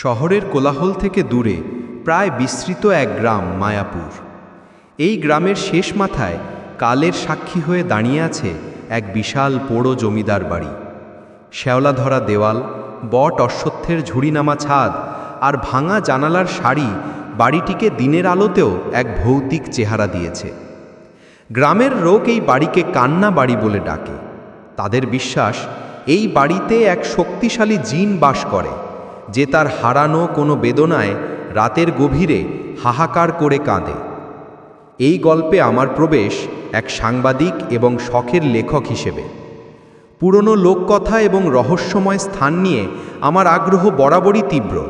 শহরের কোলাহল থেকে দূরে প্রায় বিস্তৃত এক গ্রাম মায়াপুর। এই গ্রামের শেষ মাথায় কালের সাক্ষী হয়ে দাঁড়িয়ে আছে এক বিশাল পোড়ো জমিদার বাড়ি। শ্যাওলা ধরা দেওয়াল, বট অশ্বত্থের ঝুড়িনামা ছাদ আর ভাঙা জানালার শাড়ি বাড়িটিকে দিনের আলোতেও এক ভৌতিক চেহারা দিয়েছে। গ্রামের লোক এই বাড়িকে কান্না বাড়ি বলে ডাকে। তাদের বিশ্বাস, এই বাড়িতে এক শক্তিশালী জিন বাস করে। যে তার হারানো কোনো বেদনায় রাতের গভীরে হাহাকার করে কাঁদে। এই গল্পে আমার প্রবেশ এক সাংবাদিক এবং শখের লেখক হিসেবে। পুরনো লোককথা এবং রহস্যময় স্থান নিয়ে আমার আগ্রহ বরাবরই তীব্র।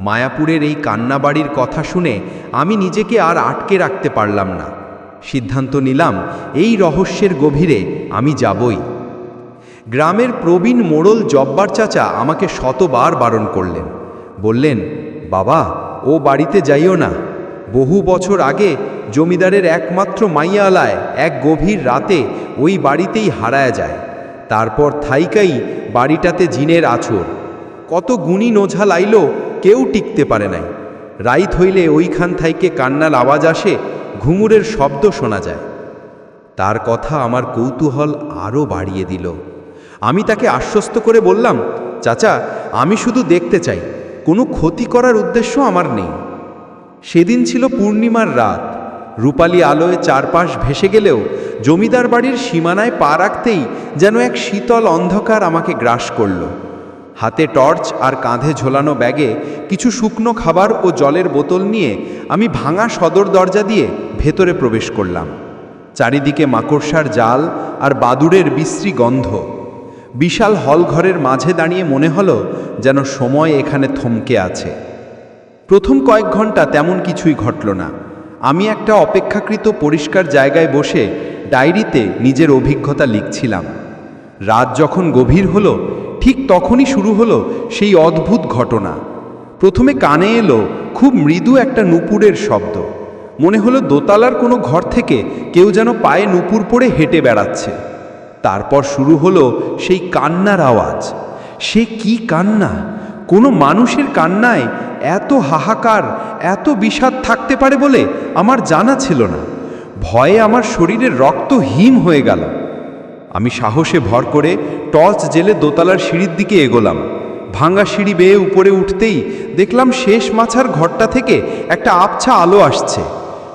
মায়াপুরের এই কান্নাবাড়ির কথা শুনে আমি নিজেকে আর আটকে রাখতে পারলাম না। সিদ্ধান্ত নিলাম, এই রহস্যের গভীরে আমি যাবই। গ্রামের প্রবীণ মোড়ল জব্বার চাচা আমাকে শতবার বারণ করলেন। বললেন, বাবা, ও বাড়িতে যাইও না। বহু বছর আগে জমিদারের একমাত্র মাইয়ালায় এক গভীর রাতে ওই বাড়িতেই হারায় যায়। তারপর থাইকাই বাড়িটাতে জিনের আছর। কত গুণী নোঝা লাইল, কেউ টিকতে পারে নাই। রাইত হইলে ওইখান থাইকে কান্নার আওয়াজ আসে, ঘুঙুরের শব্দ শোনা যায়। তার কথা আমার কৌতূহল আরও বাড়িয়ে দিল। আমি তাকে আশ্বস্ত করে বললাম, চাচা, আমি শুধু দেখতে চাই। কোনো ক্ষতি করার উদ্দেশ্য আমার নেই। সেদিন ছিল পূর্ণিমার রাত। রূপালী আলোয় চারপাশ ভেসে গেলেও জমিদার বাড়ির সীমানায় পা রাখতেই যেন এক শীতল অন্ধকার আমাকে গ্রাস করল। হাতে টর্চ আর কাঁধে ঝোলানো ব্যাগে কিছু শুকনো খাবার ও জলের বোতল নিয়ে আমি ভাঙা সদর দরজা দিয়ে ভেতরে প্রবেশ করলাম। চারিদিকে মাকড়সার জাল আর বাদুড়ের বিশ্রী গন্ধ। বিশাল হলঘরের মাঝে দাঁড়িয়ে মনে হলো যেন সময় এখানে থমকে আছে। প্রথম কয়েক ঘণ্টা তেমন কিছুই ঘটল না। আমি একটা অপেক্ষাকৃত পরিষ্কার জায়গায় বসে ডায়েরিতে নিজের অভিজ্ঞতা লিখছিলাম। রাত যখন গভীর হলো, ঠিক তখনই শুরু হলো সেই অদ্ভুত ঘটনা। প্রথমে কানে এলো খুব মৃদু একটা নুপুরের শব্দ। মনে হলো দোতলার কোনো ঘর থেকে কেউ যেন পায়ে নুপুর পরে হেঁটে বেড়াচ্ছে। তারপর শুরু হলো সেই কান্নার আওয়াজ। সে কি কান্না? কোনো মানুষের কান্নায় এত হাহাকার, এত বিষাদ থাকতে পারে বলে আমার জানা ছিল না। ভয়ে আমার শরীরের রক্ত হিম হয়ে গেল। আমি সাহসে ভর করে টর্চ জেলে দোতলার সিঁড়ির দিকে এগোলাম। ভাঙা সিঁড়ি বেয়ে উপরে উঠতেই দেখলাম শেষ মাছার ঘরটা থেকে একটা আবছা আলো আসছে।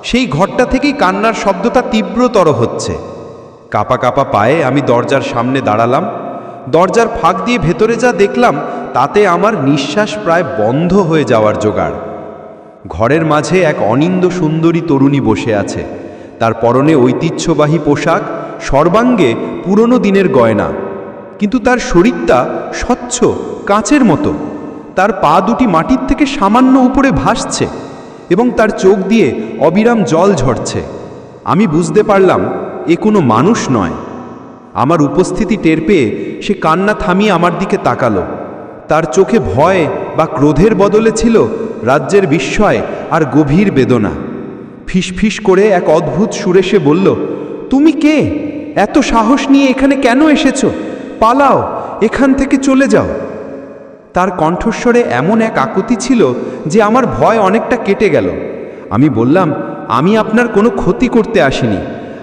সেই ঘরটা থেকেই কান্নার শব্দটা তীব্রতর হচ্ছে। কাপা কাপা পায়ে আমি দরজার সামনে দাঁড়ালাম। দরজার ফাঁক দিয়ে ভেতরে যা দেখলাম, তাতে আমার নিঃশ্বাস প্রায় বন্ধ হয়ে যাওয়ার জোগাড়। ঘরের মাঝে এক অনিন্দ সুন্দরী তরুণী বসে আছে। তার পরনে ঐতিহ্যবাহী পোশাক, সর্বাঙ্গে পুরনো দিনের গয়না। কিন্তু তার শরীরটা স্বচ্ছ, কাঁচের মতো। তার পা দুটি মাটির থেকে সামান্য উপরে ভাসছে এবং তার চোখ দিয়ে অবিরাম জল ঝরছে। আমি বুঝতে পারলাম এ কোনো মানুষ নয়। আমার উপস্থিতি টের পেয়ে সে কান্না থামিয়ে আমার দিকে তাকালো। তার চোখে ভয় বা ক্রোধের বদলে ছিল রাজ্যের বিস্ময় আর গভীর বেদনা। ফিসফিস করে এক অদ্ভুত সুরে সে বলল, তুমি কে? এত সাহস নিয়ে এখানে কেন এসেছ? পালাও, এখান থেকে চলে যাও। তার কণ্ঠস্বরে এমন এক আকুতি ছিল যে আমার ভয় অনেকটা কেটে গেল। আমি বললাম, আমি আপনার কোনো ক্ষতি করতে আসিনি।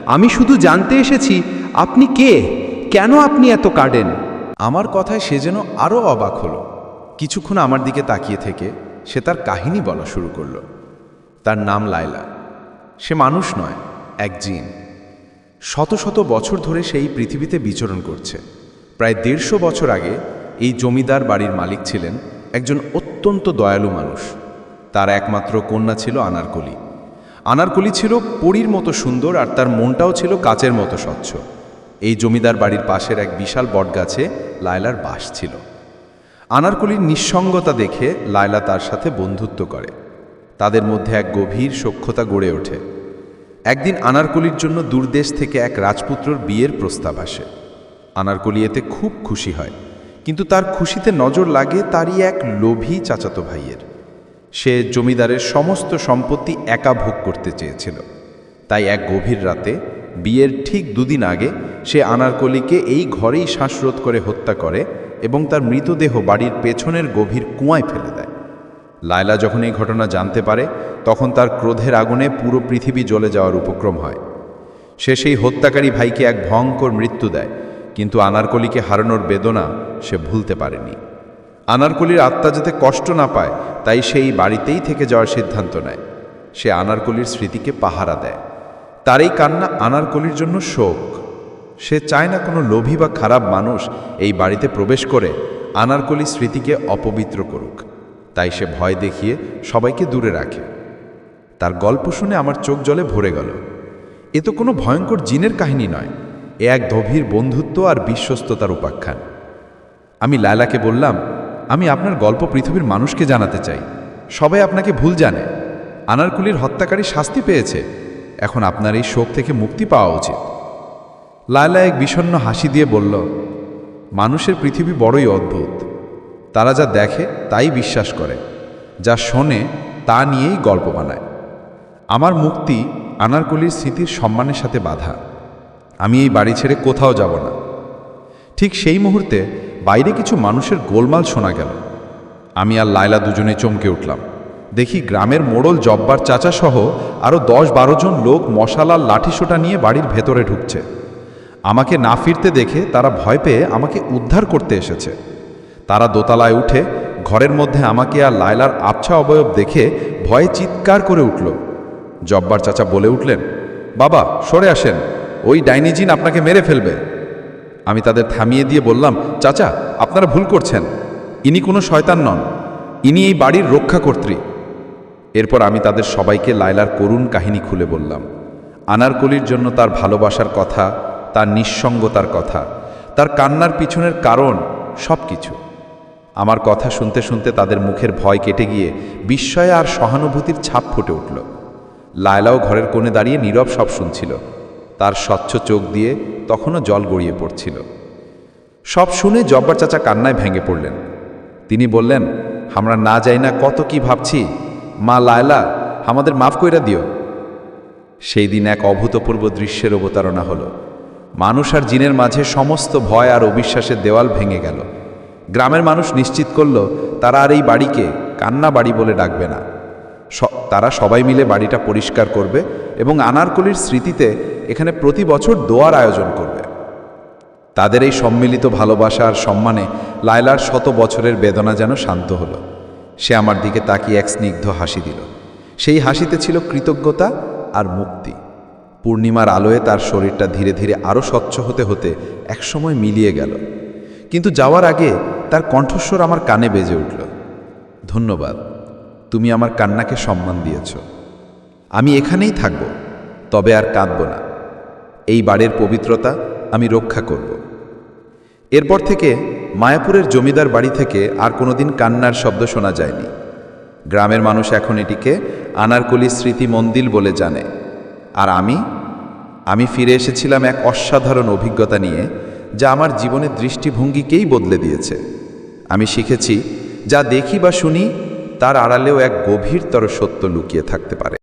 আমি শুধু জানতে এসেছি, আপনি কে? কেন আপনি এত কাঁদেন আমার কথায় সে যেন আরও অবাক হলো। কিছুক্ষণ আমার দিকে তাকিয়ে থেকে সে তার কাহিনী বলা শুরু করল। তার নাম লায়লা। সে মানুষ নয়, এক জিন। শত শত বছর ধরে সেই পৃথিবীতে বিচরণ করছে। প্রায় দেড়শো বছর আগে এই জমিদার বাড়ির মালিক ছিলেন একজন অত্যন্ত দয়ালু মানুষ। তার একমাত্র কন্যা ছিল আনারকলি। আনারকলি ছিল পরীর মতো সুন্দর আর তার মনটাও ছিল কাচের মতো স্বচ্ছ। এই জমিদার বাড়ির পাশের এক বিশাল বটগাছে লায়লার বাস ছিল। আনারকলির নিঃসঙ্গতা দেখে লায়লা তার সাথে বন্ধুত্ব করে। তাদের মধ্যে এক গভীর সখ্যতা গড়ে ওঠে। একদিন আনারকলির জন্য দূরদেশ থেকে এক রাজপুত্রর বিয়ের প্রস্তাব আসে। আনারকলি এতে খুব খুশি হয়, কিন্তু তার খুশিতে নজর লাগে তারই এক লোভী চাচাতো ভাইয়ের। সে জমিদারের সমস্ত সম্পত্তি একা ভোগ করতে চেয়েছিল। তাই এক গভীর রাতে, বিয়ের ঠিক দুদিন আগে, সে আনারকলিকে এই ঘরেই শ্বাসরোধ করে হত্যা করে এবং তার মৃতদেহ বাড়ির পেছনের গভীর কুয়ায় ফেলে দেয়। লায়লা যখন এই ঘটনা জানতে পারে, তখন তার ক্রোধের আগুনে পুরো পৃথিবী জ্বলে যাওয়ার উপক্রম হয়। সে সেই হত্যাকারী ভাইকে এক ভয়ঙ্কর মৃত্যু দেয়, কিন্তু আনারকলিকে হারানোর বেদনা সে ভুলতে পারেনি। আনারকলির আত্মা যাতে কষ্ট না পায়, তাই সেই বাড়িতেই থেকে যাওয়ার সিদ্ধান্ত নেয়। সে আনারকলির স্মৃতিকে পাহারা দেয়। তার এই কান্না আনারকলির জন্য শোক। সে চায় না কোনো লোভী বা খারাপ মানুষ এই বাড়িতে প্রবেশ করে আনারকলির স্মৃতিকে অপবিত্র করুক। তাই সে ভয় দেখিয়ে সবাইকে দূরে রাখে। তার গল্প শুনে আমার চোখ জলে ভরে গেল। এ তো কোনো ভয়ঙ্কর জিনের কাহিনী নয়। এ এক গভীর বন্ধুত্ব আর বিশ্বস্ততার উপাখ্যান। আমি লায়লাকে বললাম আমি আপনার গল্প পৃথিবীর মানুষকে জানাতে চাই। সবাই আপনাকে ভুল জানে। আনারকুলির হত্যাকারী শাস্তি পেয়েছে। এখন আপনার এই শোক থেকে মুক্তি পাওয়া উচিত। লায়লা এক বিষণ্ণ হাসি দিয়ে বলল, মানুষের পৃথিবী বড়ই অদ্ভুত। তারা যা দেখে, তাই বিশ্বাস করে। যা শোনে, তা নিয়েই গল্প বানায়। আমার মুক্তি আনারকলির স্মৃতির সম্মানের সাথে বাধা। আমি এই বাড়ি ছেড়ে কোথাও যাব না। ঠিক সেই মুহূর্তে বাইরে কিছু মানুষের গোলমাল শোনা গেল। আমি আর লায়লা দুজনে চমকে উঠলাম। দেখি গ্রামের মোড়ল জব্বার চাচা সহ আরও দশ বারো জন লোক মশালার লাঠিসোটা নিয়ে বাড়ির ভেতরে ঢুকছে। আমাকে না ফিরতে দেখে তারা ভয় পেয়ে আমাকে উদ্ধার করতে এসেছে। তারা দোতলায় উঠে ঘরের মধ্যে আমাকে আর লায়লার আবছা অবয়ব দেখে ভয়ে চিৎকার করে উঠল। জব্বার চাচা বলে উঠলেন, বাবা, সরে আসেন। ওই ডাইনিজিন আপনাকে মেরে ফেলবে। আমি তাদের থামিয়ে দিয়ে বললাম, চাচা, আপনারা ভুল করছেন। ইনি কোনো শয়তান নন। ইনি এই বাড়ির রক্ষাকর্ত্রী এরপর আমি তাদের সবাইকে লায়লার করুণ কাহিনী খুলে বললাম। আনারকলির জন্য তার ভালোবাসার কথা, তার নিঃসঙ্গতার কথা, তার কান্নার পিছনের কারণ সব কিছু আমার কথা শুনতে শুনতে তাদের মুখের ভয় কেটে গিয়ে বিস্ময়ে আর সহানুভূতির ছাপ ফুটে উঠল। লায়লাও ঘরের কোণে দাঁড়িয়ে নীরব সব শুনছিল। তার স্বচ্ছ চোখ দিয়ে তখনও জল গড়িয়ে পড়ছিল। সব শুনে জব্বার চাচা কান্নায় ভেঙে পড়লেন। তিনি বললেন, আমরা না যাই না কত কি ভাবছি। মা লায়লা, আমাদের মাফ কইরা দিও। সেই দিন এক অভূতপূর্ব দৃশ্যের অবতারণা হলো। মানুষ আর জিনের মাঝে সমস্ত ভয় আর অবিশ্বাসের দেওয়াল ভেঙে গেল। গ্রামের মানুষ নিশ্চিত করল, তারা আর এই বাড়িকে কান্না বাড়ি বলে ডাকবে না। তারা সবাই মিলে বাড়িটা পরিষ্কার করবে এবং আনারকলির স্মৃতিতে এখানে প্রতি বছর দোয়ার আয়োজন করবে। তাদের এই সম্মিলিত ভালোবাসা আর সম্মানে লায়লার শত বছরের বেদনা যেন শান্ত হলো। সে আমার দিকে তাকিয়ে এক স্নিগ্ধ হাসি দিল। সেই হাসিতে ছিল কৃতজ্ঞতা আর মুক্তি। পূর্ণিমার আলোয় তার শরীরটা ধীরে ধীরে আরও স্বচ্ছ হতে হতে একসময় মিলিয়ে গেল। কিন্তু যাওয়ার আগে তার কণ্ঠস্বর আমার কানে বেজে উঠল। ধন্যবাদ। তুমি আমার কান্নাকে সম্মান দিয়েছ। আমি এখানেই থাকব, তবে আর কাঁদব না। এই বাড়ির পবিত্রতা আমি রক্ষা করব। এরপর থেকে মায়াপুরের জমিদার বাড়ি থেকে আর কোনোদিন কান্নার শব্দ শোনা যায়নি। গ্রামের মানুষ এখন এটিকে আনারকলি স্মৃতি মন্দির বলে জানে। আর আমি আমি ফিরে এসেছিলাম এক অসাধারণ অভিজ্ঞতা নিয়ে, যা আমার জীবনের দৃষ্টিভঙ্গিকেই বদলে দিয়েছে। আমি শিখেছি, যা দেখি বা শুনি তার আড়ালেও এক গভীরতর সত্য লুকিয়ে থাকতে পারে।